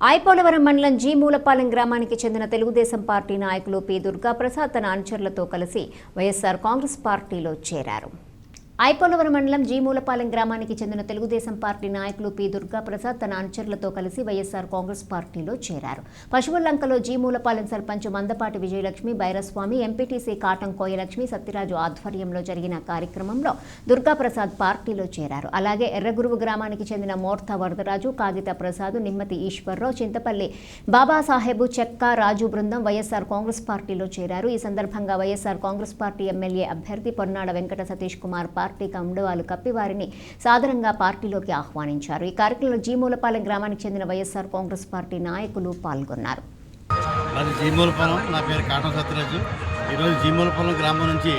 ఐపోలవరం మండలం జీ మూలపాలెం గ్రామానికి చెందిన తెలుగుదేశం పార్టీ నాయకులు పి దుర్గాప్రసాద్ తన అనుచరులతో కలిసి వైఎస్సార్ కాంగ్రెస్ పార్టీలో చేరారు. ఐపోలవరం మండలం జీ మూలపాలెం గ్రామానికి చెందిన తెలుగుదేశం పార్టీ నాయకులు పి దుర్గాప్రసాద్ తన అనుచరులతో కలిసి వైఎస్ఆర్ కాంగ్రెస్ పార్టీలో చేరారు. పశువులంకలో జీ మూలపాలెం సర్పంచ్ మందపాటి విజయలక్ష్మి బైరస్వామి ఎంపీటీసీ కాటం కోయలక్ష్మి సత్యరాజు ఆధ్వర్యంలో జరిగిన కార్యక్రమంలో దుర్గాప్రసాద్ పార్టీలో చేరారు. అలాగే ఎర్రగురువు గ్రామానికి చెందిన మోర్తా వరదరాజు కాగిత ప్రసాద్ నిమ్మతి ఈశ్వర్రావు చింతపల్లి బాబాసాహెబు చెక్క రాజు బృందం వైఎస్ఆర్ కాంగ్రెస్ పార్టీలో చేరారు. ఈ సందర్భంగా వైఎస్ఆర్ కాంగ్రెస్ పార్టీ ఎమ్మెల్యే అభ్యర్థి పొన్నాడ వెంకట సతీష్ కుమార్ పార్టీ కండువాలు కప్పి వారిని సాదరంగా పార్టీలోకి ఆహ్వానించారు. ఈ కార్యక్రమంలో జీమూలపాలెం గ్రామానికి చెందిన వైఎస్ఆర్ కాంగ్రెస్ పార్టీ నాయకులు పాల్గొన్నారు. అది జీమూలపాలెం నా పేరు కాటం సత్యరాజు. ఈరోజు జీమూలపాలెం గ్రామం నుంచి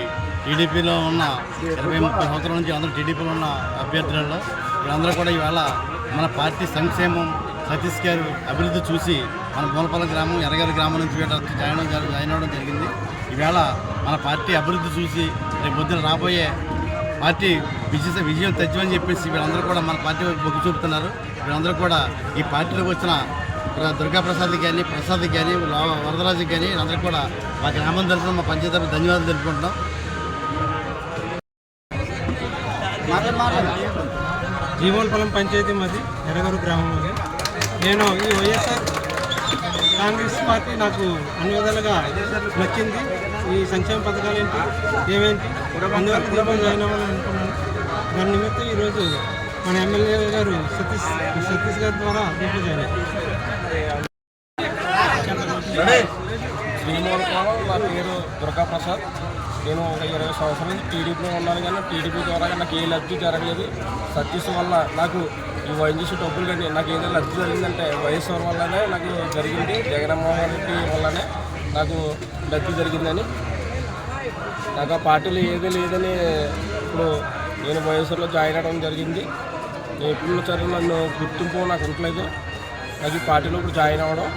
టీడీపీలో ఉన్న ఇరవై ముప్పై సంవత్సరాల నుంచి అందరూ టీడీపీలో ఉన్న అభ్యర్థులలో వీళ్ళందరూ కూడా ఇవాళ మన పార్టీ సంక్షేమం సతీష్ గారు అభివృద్ధి చూసి మన మూలపాలెం గ్రామం ఎర్రగారి గ్రామం నుంచి వీళ్ళ జాయిన్ జాయిన్ అవ్వడం జరిగింది. ఈవేళ మన పార్టీ అభివృద్ధి చూసి రేపు పొద్దున రాబోయే పార్టీ విజయ విజయం తెచ్చమని చెప్పేసి వీళ్ళందరూ కూడా మన పార్టీ వైపు మొగ్గు చూపుతున్నారు. వీళ్ళందరూ కూడా ఈ పార్టీలోకి వచ్చిన దుర్గాప్రసాద్కి దుర్గా కానీ ప్రసాద్ కానీ వరదరాజుకి వరదరాజు కానీ అందరూ కూడా మా గ్రామం తరఫున మా పంచాయతీ ధన్యవాదాలు తెలుపుకుంటున్నాం. జీవోల్పలం పంచాయతీ మాది ఎరగరు గ్రామం నేను ఈ వైఎస్ఆర్ కాంగ్రెస్ పార్టీ నాకు అన్ని విధాలుగా నచ్చింది. ఈ సంక్షేమ పథకాలు ఏంటి? ఏమేంటి అందువల్ల కుటుంబం జాయిన్ అవ్వాలని అనుకున్నాను. దాని నిమిత్తం ఈరోజు మన ఎమ్మెల్యే గారు సతీష్ సతీష్ గారి ద్వారా దీపం జాయిన్ శ్రీమూలపాలెం నా పేరు దుర్గాప్రసాద్. నేను ఒక ఇరవై సంవత్సరాల నుంచి టీడీపీలో ఉన్నాను కానీ టీడీపీ ద్వారా నాకు ఏ లబ్ధి జరగలేదు. సతీష్ వల్ల నాకు ఈ వైఎన్జీసీ డబ్బులు కానీ నాకు ఏదైనా లబ్ధి జరిగిందంటే వైఎస్ఆర్ వల్లనే నాకు జరిగింది. జగన్మోహన్ రెడ్డి వల్లనే. నాకు లబ్ధి జరిగిందని. నాకు ఆ పార్టీలో ఏది లేదని ఇప్పుడు నేను వైఎస్ఆర్లో జాయిన్ అవ్వడం జరిగింది. ఎప్పుడు సరే నన్ను గుర్తింపు నాకు ఉండలేదు. నాకు ఈ పార్టీలో ఇప్పుడు జాయిన్ అవ్వడం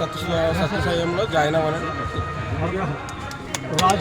సత్య సత్యసాయంలో జాయిన్ అవ్వాలని